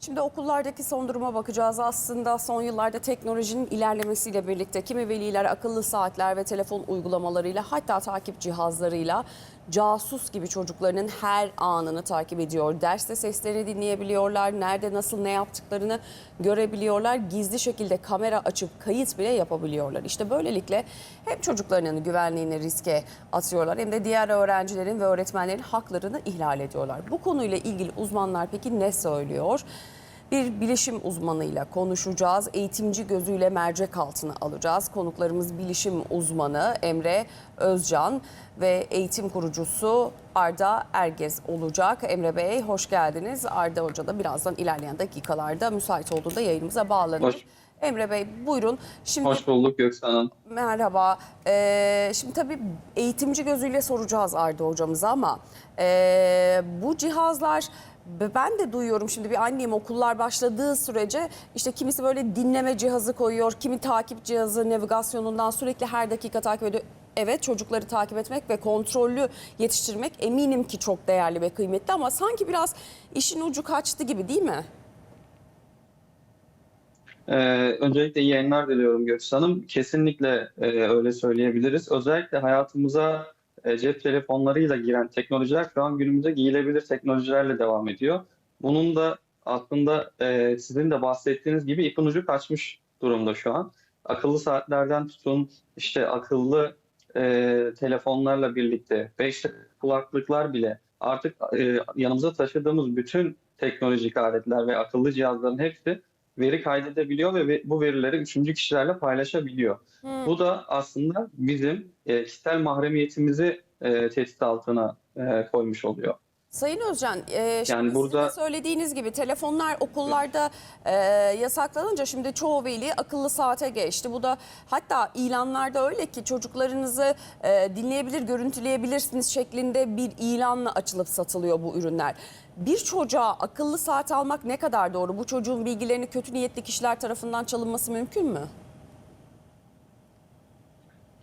Şimdi okullardaki son duruma bakacağız. Aslında son yıllarda teknolojinin ilerlemesiyle birlikte kimi veliler akıllı saatler ve telefon uygulamalarıyla hatta takip cihazlarıyla casus gibi çocuklarının her anını takip ediyor. Derste seslerini dinleyebiliyorlar, nerede nasıl ne yaptıklarını görebiliyorlar. Gizli şekilde kamera açıp kayıt bile yapabiliyorlar. İşte böylelikle hem çocuklarının güvenliğini riske atıyorlar hem de diğer öğrencilerin ve öğretmenlerin haklarını ihlal ediyorlar. Bu konuyla ilgili uzmanlar peki ne söylüyor? Bir bilişim uzmanıyla konuşacağız. Eğitimci gözüyle mercek altına alacağız. Konuklarımız bilişim uzmanı Emre Özcan ve eğitim kurucusu Arda Ergez olacak. Emre Bey hoş geldiniz. Arda Hoca da birazdan ilerleyen dakikalarda müsait olduğunda yayınımıza bağlanır. Hoş. Emre Bey buyurun. Şimdi Hoş bulduk Göksan Hanım. Merhaba. Ee, şimdi tabii eğitimci gözüyle soracağız Arda hocamıza ama ee, bu cihazlar ben de duyuyorum şimdi bir anneyim okullar başladığı sürece işte kimisi böyle dinleme cihazı koyuyor, kimi takip cihazı navigasyonundan sürekli her dakika takip ediyor. Evet çocukları takip etmek ve kontrollü yetiştirmek eminim ki çok değerli ve kıymetli ama sanki biraz işin ucu kaçtı gibi değil mi? Ee, öncelikle iyi yayınlar diliyorum Göksan Hanım. Kesinlikle e, öyle söyleyebiliriz. Özellikle hayatımıza cep telefonlarıyla giren teknolojiler şu an günümüzde giyilebilir teknolojilerle devam ediyor. Bunun da aslında e, sizin de bahsettiğiniz gibi ipin ucu kaçmış durumda şu an. Akıllı saatlerden tutun işte akıllı e, telefonlarla birlikte ve işte kulaklıklar bile artık e, yanımıza taşıdığımız bütün teknolojik aletler ve akıllı cihazların hepsi veri kaydedebiliyor ve bu verileri üçüncü kişilerle paylaşabiliyor. Bu da aslında bizim e, kişisel mahremiyetimizi e, tehdit altına e, koymuş oluyor. Sayın Özcan, e, şimdi Yani burada- söylediğiniz gibi telefonlar okullarda e, yasaklanınca şimdi çoğu veli akıllı saate geçti. Bu da hatta ilanlarda öyle ki çocuklarınızı e, dinleyebilir, görüntüleyebilirsiniz şeklinde bir ilanla açılıp satılıyor bu ürünler. Bir çocuğa akıllı saat almak ne kadar doğru? Bu çocuğun bilgilerini kötü niyetli kişiler tarafından çalınması mümkün mü?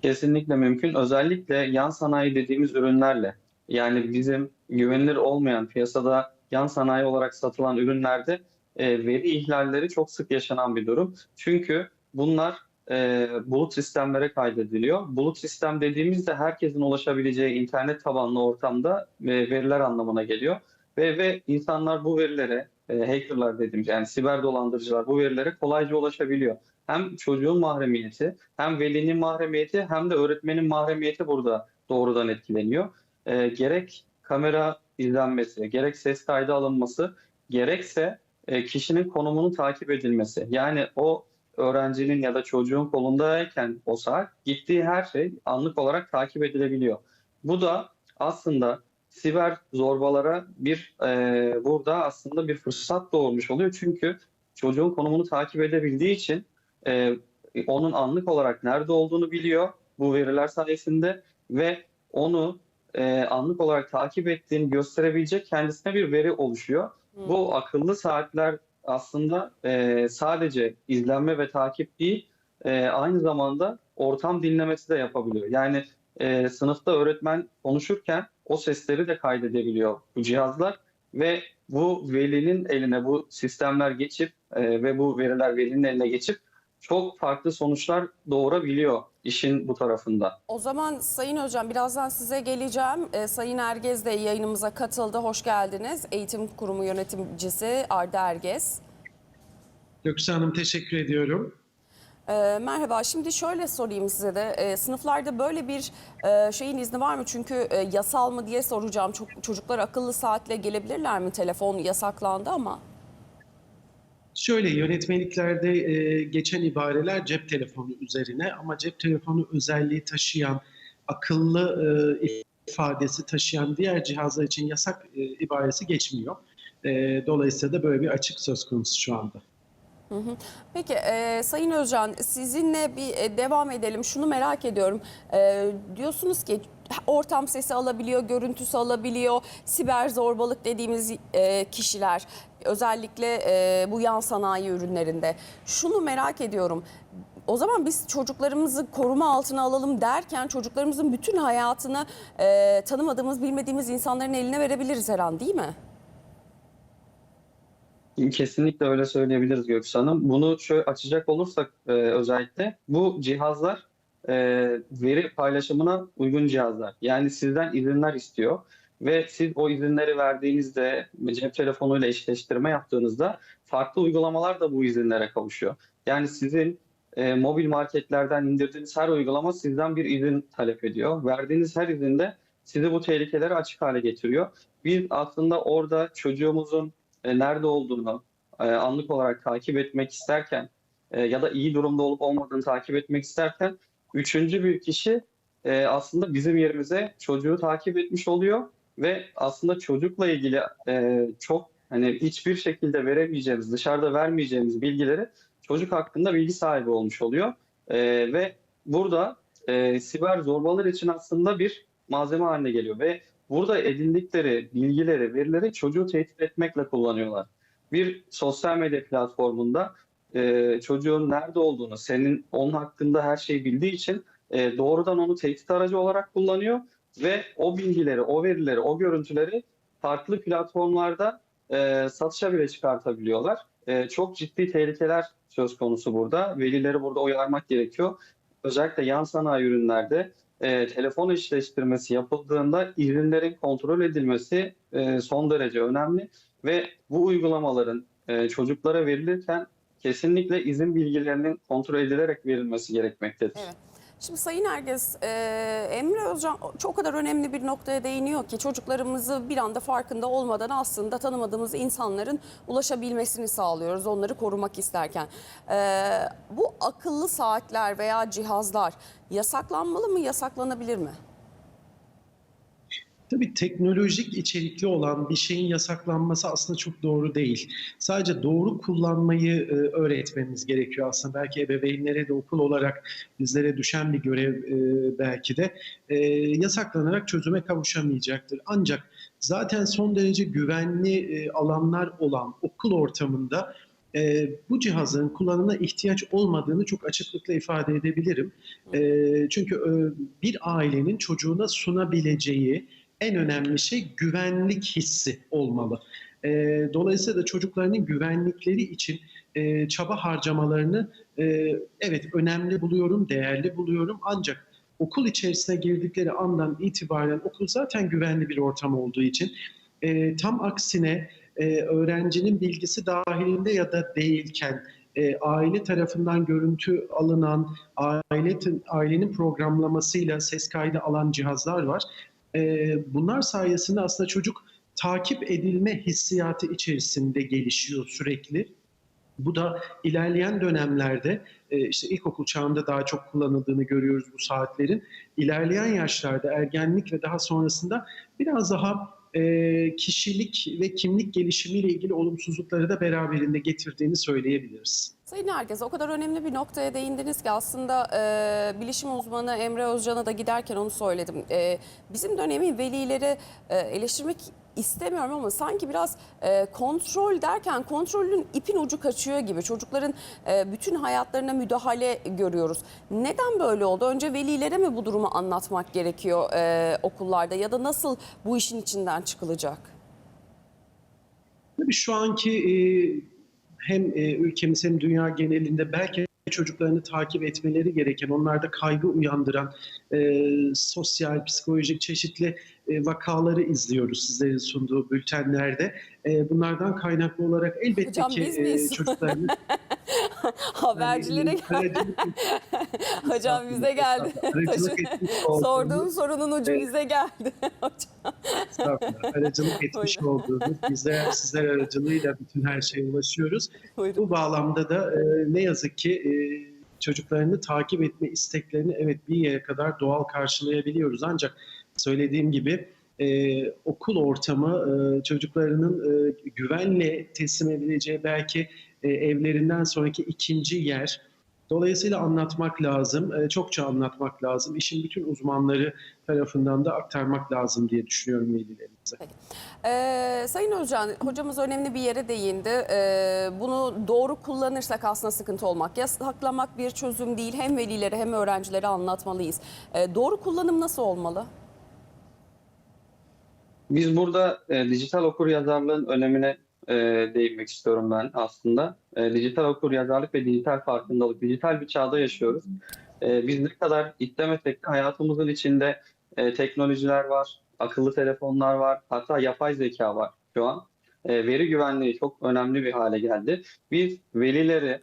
Kesinlikle mümkün. Özellikle yan sanayi dediğimiz ürünlerle yani bizim güvenilir olmayan piyasada yan sanayi olarak satılan ürünlerde e, veri ihlalleri çok sık yaşanan bir durum. Çünkü bunlar e, bulut sistemlere kaydediliyor. Bulut sistem dediğimizde herkesin ulaşabileceği internet tabanlı ortamda e, veriler anlamına geliyor. Ve, ve insanlar bu verilere, e, hackerlar dediğimiz yani siber dolandırıcılar bu verilere kolayca ulaşabiliyor. Hem çocuğun mahremiyeti, hem velinin mahremiyeti, hem de öğretmenin mahremiyeti burada doğrudan etkileniyor. E, gerek kamera izlenmesi, gerek ses kaydı alınması, gerekse e, kişinin konumunun takip edilmesi. Yani o öğrencinin ya da çocuğun kolundayken o saat gittiği her şey anlık olarak takip edilebiliyor. Bu da aslında siber zorbalara bir e, burada aslında bir fırsat doğurmuş oluyor. Çünkü çocuğun konumunu takip edebildiği için e, onun anlık olarak nerede olduğunu biliyor bu veriler sayesinde ve onu e, anlık olarak takip ettiğini gösterebilecek kendisine bir veri oluşuyor. Bu akıllı saatler aslında e, sadece izlenme ve takip değil, e, aynı zamanda ortam dinlemesi de yapabiliyor. Yani e, sınıfta öğretmen konuşurken o sesleri de kaydedebiliyor bu cihazlar ve bu velinin eline bu sistemler geçip e, ve bu veriler velinin eline geçip çok farklı sonuçlar doğurabiliyor işin bu tarafında. O zaman Sayın Özcan birazdan size geleceğim. Ee, Sayın Ergez de yayınımıza katıldı. Hoş geldiniz. Eğitim Kurumu yöneticisi Arda Ergez. Göksu Hanım teşekkür ediyorum. Ee, merhaba. Şimdi şöyle sorayım size de. Ee, sınıflarda böyle bir e, şeyin izni var mı? Çünkü e, yasal mı diye soracağım. Çok, çocuklar akıllı saatle gelebilirler mi? Telefon yasaklandı ama. Şöyle yönetmeliklerde e, geçen ibareler cep telefonu üzerine ama cep telefonu özelliği taşıyan, akıllı e, ifadesi taşıyan diğer cihazlar için yasak e, ibaresi geçmiyor. E, dolayısıyla da böyle bir açık söz konusu şu anda. Peki e, Sayın Özcan sizinle bir e, devam edelim. Şunu merak ediyorum. E, diyorsunuz ki ortam sesi alabiliyor, görüntüsü alabiliyor. Siber zorbalık dediğimiz e, kişiler özellikle e, bu yan sanayi ürünlerinde. Şunu merak ediyorum. O zaman biz çocuklarımızı koruma altına alalım derken çocuklarımızın bütün hayatını e, tanımadığımız, bilmediğimiz insanların eline verebiliriz her an değil mi? Kesinlikle öyle söyleyebiliriz Göksu Hanım. Bunu şöyle açacak olursak e, özellikle bu cihazlar e, veri paylaşımına uygun cihazlar. Yani sizden izinler istiyor ve siz o izinleri verdiğinizde cep telefonuyla eşleştirme yaptığınızda farklı uygulamalar da bu izinlere kavuşuyor. Yani sizin e, mobil marketlerden indirdiğiniz her uygulama sizden bir izin talep ediyor. Verdiğiniz her izinde sizi bu tehlikelere açık hale getiriyor. Biz aslında orada çocuğumuzun e, nerede olduğunu e, anlık olarak takip etmek isterken e, ya da iyi durumda olup olmadığını takip etmek isterken üçüncü bir kişi e, aslında bizim yerimize çocuğu takip etmiş oluyor ve aslında çocukla ilgili çok hani hiçbir şekilde veremeyeceğimiz, dışarıda vermeyeceğimiz bilgileri çocuk hakkında bilgi sahibi olmuş oluyor. Ve burada siber zorbalar için aslında bir malzeme haline geliyor ve burada edindikleri bilgileri, verileri çocuğu tehdit etmekle kullanıyorlar. Bir sosyal medya platformunda e, çocuğun nerede olduğunu, senin onun hakkında her şeyi bildiği için e, doğrudan onu tehdit aracı olarak kullanıyor ve o bilgileri, o verileri, o görüntüleri farklı platformlarda e, satışa bile çıkartabiliyorlar. E, çok ciddi tehlikeler söz konusu burada. Velileri burada uyarmak gerekiyor. Özellikle yan sanayi ürünlerde e, telefon eşleştirmesi yapıldığında izinlerin kontrol edilmesi e, son derece önemli ve bu uygulamaların e, çocuklara verilirken kesinlikle izin bilgilerinin kontrol edilerek verilmesi gerekmektedir. Evet. Şimdi Sayın Ergez, e, Emre Özcan çok kadar önemli bir noktaya değiniyor ki çocuklarımızı bir anda farkında olmadan aslında tanımadığımız insanların ulaşabilmesini sağlıyoruz onları korumak isterken. E, bu akıllı saatler veya cihazlar yasaklanmalı mı, yasaklanabilir mi? Tabii teknolojik içerikli olan bir şeyin yasaklanması aslında çok doğru değil. Sadece doğru kullanmayı e, öğretmemiz gerekiyor aslında. Belki ebeveynlere de okul olarak bizlere düşen bir görev e, belki de e, yasaklanarak çözüme kavuşamayacaktır. Ancak zaten son derece güvenli alanlar olan okul ortamında e, bu cihazların kullanımına ihtiyaç olmadığını çok açıklıkla ifade edebilirim. E, çünkü e, bir ailenin çocuğuna sunabileceği en önemli şey güvenlik hissi olmalı. E, dolayısıyla da çocuklarının güvenlikleri için e, çaba harcamalarını e, evet önemli buluyorum, değerli buluyorum. Ancak okul içerisine girdikleri andan itibaren okul zaten güvenli bir ortam olduğu için e, tam aksine e, öğrencinin bilgisi dahilinde ya da değilken e, aile tarafından görüntü alınan, aile ailenin programlamasıyla ses kaydı alan cihazlar var. E, bunlar sayesinde aslında çocuk takip edilme hissiyatı içerisinde gelişiyor sürekli. Bu da ilerleyen dönemlerde e, işte ilkokul çağında daha çok kullanıldığını görüyoruz bu saatlerin. İlerleyen yaşlarda ergenlik ve daha sonrasında biraz daha e, kişilik ve kimlik gelişimiyle ilgili olumsuzlukları da beraberinde getirdiğini söyleyebiliriz. Sayın Ergez o kadar önemli bir noktaya değindiniz ki aslında e, bilişim uzmanı Emre Özcan'a da giderken onu söyledim. E, bizim dönemin velileri e, eleştirmek istemiyorum ama sanki biraz e, kontrol derken kontrolün ipin ucu kaçıyor gibi. Çocukların e, bütün hayatlarına müdahale görüyoruz. Neden böyle oldu? Önce velilere mi bu durumu anlatmak gerekiyor e, okullarda ya da nasıl bu işin içinden çıkılacak? Tabii şu anki e, hem e, ülkemiz hem dünya genelinde belki çocuklarını takip etmeleri gereken, onlarda kaygı uyandıran e, sosyal, psikolojik çeşitli vakaları izliyoruz sizlerin sunduğu bültenlerde. E, bunlardan kaynaklı olarak elbette Hocam ki biz miyiz? e, çocukların Habercilere Yani, geldi. Hocam bize geldi. Sorduğum sorunun ucu Evet. bize geldi. Hocam. Aracılık etmiş olduğunuz, bizler sizler aracılığıyla bütün her şeye ulaşıyoruz. Buyurun. Bu bağlamda da e, ne yazık ki e, çocuklarını takip etme isteklerini evet bir yere kadar doğal karşılayabiliyoruz. Ancak söylediğim gibi e, okul ortamı e, çocuklarının e, güvenle teslim edileceği belki e, evlerinden sonraki ikinci yer. Dolayısıyla anlatmak lazım, e, çokça anlatmak lazım. İşin bütün uzmanları tarafından da aktarmak lazım diye düşünüyorum velilerimize. Ee, Sayın Özcan, hocamız önemli bir yere değindi. Ee, bunu doğru kullanırsak aslında sıkıntı olmak. Yasaklamak bir çözüm değil. Hem velilere hem öğrencilere anlatmalıyız. Ee, doğru kullanım nasıl olmalı? Biz burada e, dijital okur yazarlığın önemine e, değinmek istiyorum ben aslında. E, dijital okuryazarlık ve dijital farkındalık, dijital bir çağda yaşıyoruz. E, biz ne kadar istemesek de hayatımızın içinde e, teknolojiler var, akıllı telefonlar var, hatta yapay zeka var şu an. E, veri güvenliği çok önemli bir hale geldi. Biz velileri,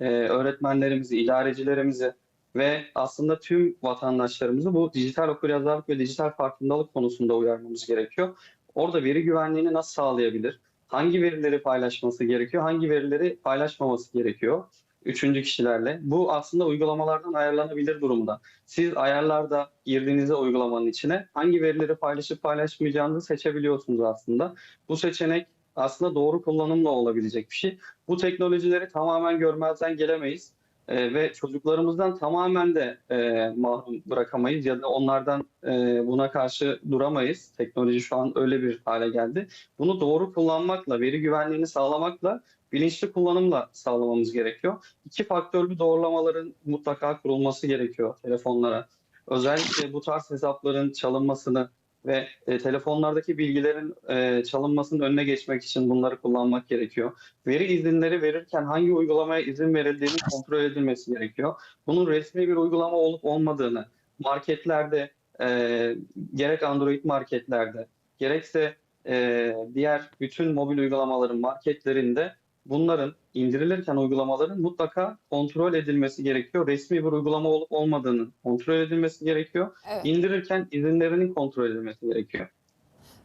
e, öğretmenlerimizi, idarecilerimizi ve aslında tüm vatandaşlarımızı bu dijital okuryazarlık ve dijital farkındalık konusunda uyarmamız gerekiyor. Orada veri güvenliğini nasıl sağlayabilir? Hangi verileri paylaşması gerekiyor? Hangi verileri paylaşmaması gerekiyor? Üçüncü kişilerle. Bu aslında uygulamalardan ayarlanabilir durumda. Siz ayarlarda girdiğinizde uygulamanın içine hangi verileri paylaşıp paylaşmayacağınızı seçebiliyorsunuz aslında. Bu seçenek aslında doğru kullanımla olabilecek bir şey. Bu teknolojileri tamamen görmezden gelemeyiz. Ee, ve çocuklarımızdan tamamen de e, mahrum bırakamayız ya da onlardan e, buna karşı duramayız. Teknoloji şu an öyle bir hale geldi. Bunu doğru kullanmakla, veri güvenliğini sağlamakla, bilinçli kullanımla sağlamamız gerekiyor. İki faktörlü doğrulamaların mutlaka kurulması gerekiyor telefonlara. Özellikle bu tarz hesapların çalınmasını ve e, telefonlardaki bilgilerin e, çalınmasının önüne geçmek için bunları kullanmak gerekiyor. Veri izinleri verirken hangi uygulamaya izin verildiğini kontrol edilmesi gerekiyor. Bunun resmi bir uygulama olup olmadığını marketlerde e, gerek Android marketlerde gerekse e, diğer bütün mobil uygulamaların marketlerinde bunların indirilirken uygulamaların mutlaka kontrol edilmesi gerekiyor. Resmi bir uygulama olup olmadığını kontrol edilmesi gerekiyor. Evet. İndirirken izinlerinin kontrol edilmesi gerekiyor.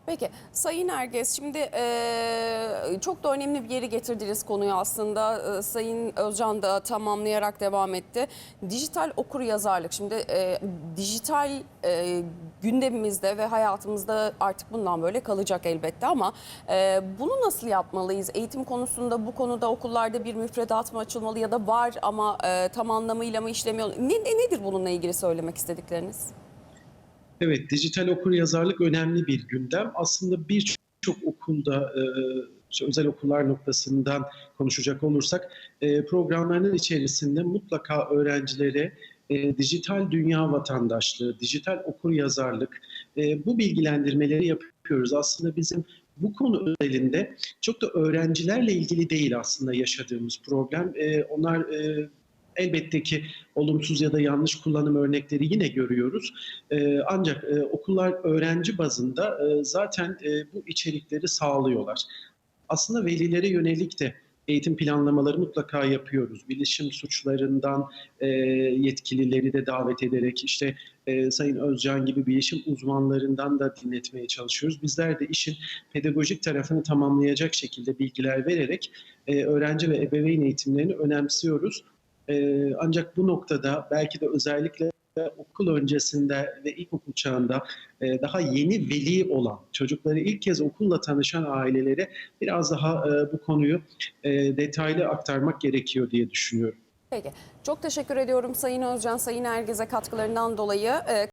Peki Sayın Erges şimdi eee, çok da önemli bir yeri getirdiniz konuyu aslında. Eee, Sayın Özcan da tamamlayarak devam etti. Dijital okur yazarlık şimdi eee, dijital eee, gündemimizde ve hayatımızda artık bundan böyle kalacak elbette ama eee, bunu nasıl yapmalıyız? Eğitim konusunda bu konuda okullarda bir müfredat mı açılmalı ya da var ama eee, tam anlamıyla mı işlemiyor? Ne, ne- nedir bununla ilgili söylemek istedikleriniz? Evet, dijital okuryazarlık önemli bir gündem. Aslında birçok okulda, e, özel okullar noktasından konuşacak olursak, e, programlarının içerisinde mutlaka öğrencilere e, dijital dünya vatandaşlığı, dijital okuryazarlık, e, bu bilgilendirmeleri yapıyoruz. Aslında bizim bu konu özelinde çok da öğrencilerle ilgili değil aslında yaşadığımız problem. E, onlar e, elbette ki olumsuz ya da yanlış kullanım örnekleri yine görüyoruz. Ee, ancak e, okullar öğrenci bazında e, zaten e, bu içerikleri sağlıyorlar. Aslında velilere yönelik de eğitim planlamaları mutlaka yapıyoruz. Bilişim suçlarından yetkilileri de davet ederek işte Sayın Özcan gibi bilişim uzmanlarından da dinletmeye çalışıyoruz. Bizler de işin pedagojik tarafını tamamlayacak şekilde bilgiler vererek öğrenci ve ebeveyn eğitimlerini önemsiyoruz. E, ancak bu noktada belki de özellikle okul öncesinde ve ilkokul çağında e, daha yeni veli olan, çocukları ilk kez okulla tanışan ailelere biraz daha e, bu konuyu e, detaylı aktarmak gerekiyor diye düşünüyorum. Peki. Çok teşekkür ediyorum Sayın Özcan, Sayın Ergez'e katkılarından dolayı. Ee,